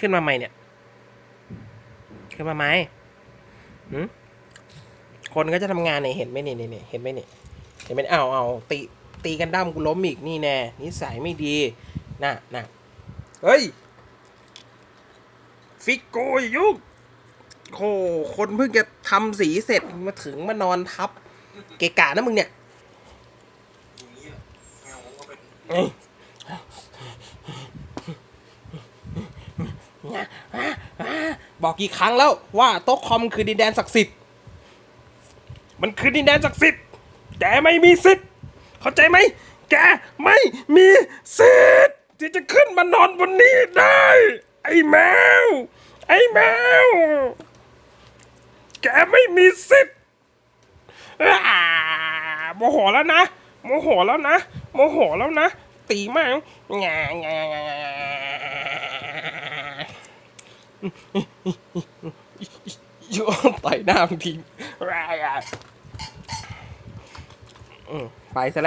ขึ้นมาใหม่เนี่ย ขึ้นมาไหมหืมคนก็จะทำงานเนี่ยเห็นไหมนี่นี่นี่เห็นไหมนี่เห็นไหมเอาเอาตีตีกันด้ามกูล้มอีกนี่แน่นิสัยไม่ดีน่ะน่ะเฮ้ย ฟิกโกยยุกโหคนเพิ่งจะทำสีเสร็จมาถึงมานอนทับ เกะกะนะมึงเนี่ย อย่างนี้เหรอเงาก็เป็น เอ้ย บอกกี่ครั้งแล้วว่าโต๊ะคอมคือดินแดนศักดิ์สิทธิ์ มันคือดินแดนศักดิ์สิทธิ์ แกไม่มีสิทธิ์ เข้าใจไหม แกไม่มีสิทธิ์ที่จะขึ้นมานอนบนนี้ได้ ไอ้แมว ไอ้แมว แกไม่มีสิทธิ์อ่าโมโหแล้วนะ โมโหแล้วนะ โมโหแล้วนะ ตีมากงางางโยนต่อยหน้าบางทีไปซะแล้ว